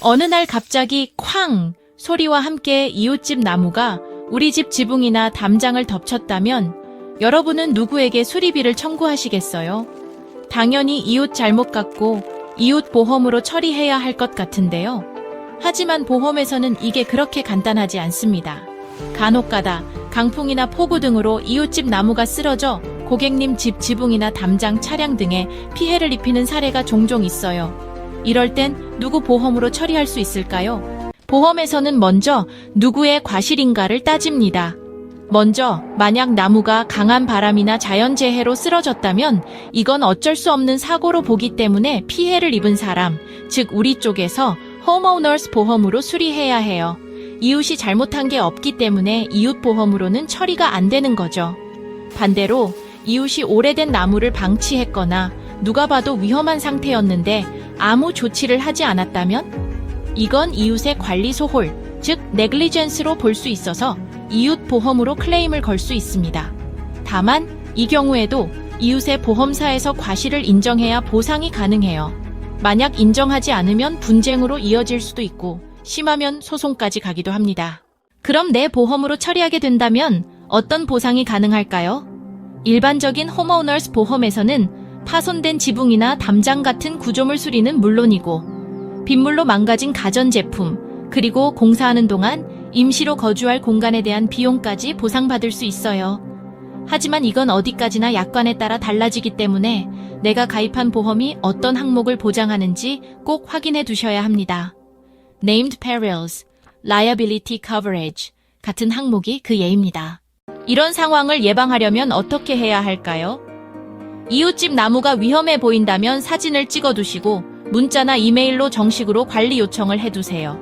어느 날 갑자기 쾅 소리와 함께 이웃집 나무가 우리 집 지붕이나 담장을 덮쳤다면 여러분은 누구에게 수리비를 청구하시겠어요? 당연히 이웃 잘못 같고 이웃 보험으로 처리해야 할 것 같은데요. 하지만 보험에서는 이게 그렇게 간단하지 않습니다. 간혹가다 강풍이나 폭우 등으로 이웃집 나무가 쓰러져 고객님 집 지붕이나 담장 차량 등에 피해를 입히는 사례가 종종 있어요. 이럴 땐 누구 보험으로 처리할 수 있을까요? 보험에서는 먼저 누구의 과실인가를 따집니다. 먼저 만약 나무가 강한 바람이나 자연재해로 쓰러졌다면 이건 어쩔 수 없는 사고로 보기 때문에 피해를 입은 사람, 즉 우리 쪽에서 homeowners 보험으로 수리해야 해요. 이웃이 잘못한 게 없기 때문에 이웃 보험으로는 처리가 안 되는 거죠. 반대로 이웃이 오래된 나무를 방치했거나 누가 봐도 위험한 상태였는데 아무 조치를 하지 않았다면 이건 이웃의 관리 소홀, 즉 네글리젠스로 볼 수 있어서 이웃 보험으로 클레임을 걸 수 있습니다. 다만 이 경우에도 이웃의 보험사에서 과실을 인정해야 보상이 가능해요. 만약 인정하지 않으면 분쟁으로 이어질 수도 있고 심하면 소송까지 가기도 합니다. 그럼 내 보험으로 처리하게 된다면 어떤 보상이 가능할까요? 일반적인 홈오너스 보험에서는 파손된 지붕이나 담장 같은 구조물 수리는 물론이고 빗물로 망가진 가전제품 그리고 공사하는 동안 임시로 거주할 공간에 대한 비용까지 보상받을 수 있어요. 하지만 이건 어디까지나 약관에 따라 달라지기 때문에 내가 가입한 보험이 어떤 항목을 보장하는지 꼭 확인해 두셔야 합니다. Named Perils, Liability Coverage 같은 항목이 그 예입니다. 이런 상황을 예방하려면 어떻게 해야 할까요? 이웃집 나무가 위험해 보인다면 사진을 찍어 두시고 문자나 이메일로 정식으로 관리 요청을 해두세요.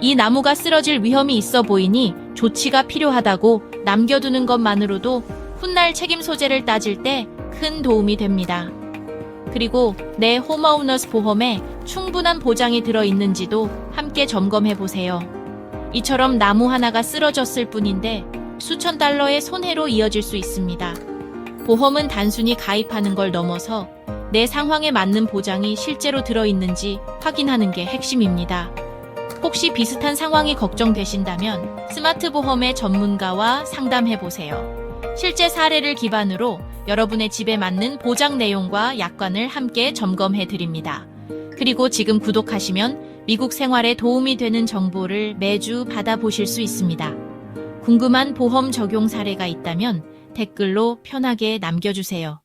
이 나무가 쓰러질 위험이 있어 보이니 조치가 필요하다고 남겨두는 것만으로도 훗날 책임 소재를 따질 때 큰 도움이 됩니다. 그리고 내 홈오너스 보험에 충분한 보장이 들어있는지도 함께 점검해 보세요. 이처럼 나무 하나가 쓰러졌을 뿐인데 수천 달러의 손해로 이어질 수 있습니다. 보험은 단순히 가입하는 걸 넘어서 내 상황에 맞는 보장이 실제로 들어있는지 확인하는 게 핵심입니다. 혹시 비슷한 상황이 걱정되신다면 스마트 보험의 전문가와 상담해 보세요. 실제 사례를 기반으로 여러분의 집에 맞는 보장 내용과 약관을 함께 점검해 드립니다. 그리고 지금 구독하시면 미국 생활에 도움이 되는 정보를 매주 받아보실 수 있습니다. 궁금한 보험 적용 사례가 있다면 댓글로 편하게 남겨주세요.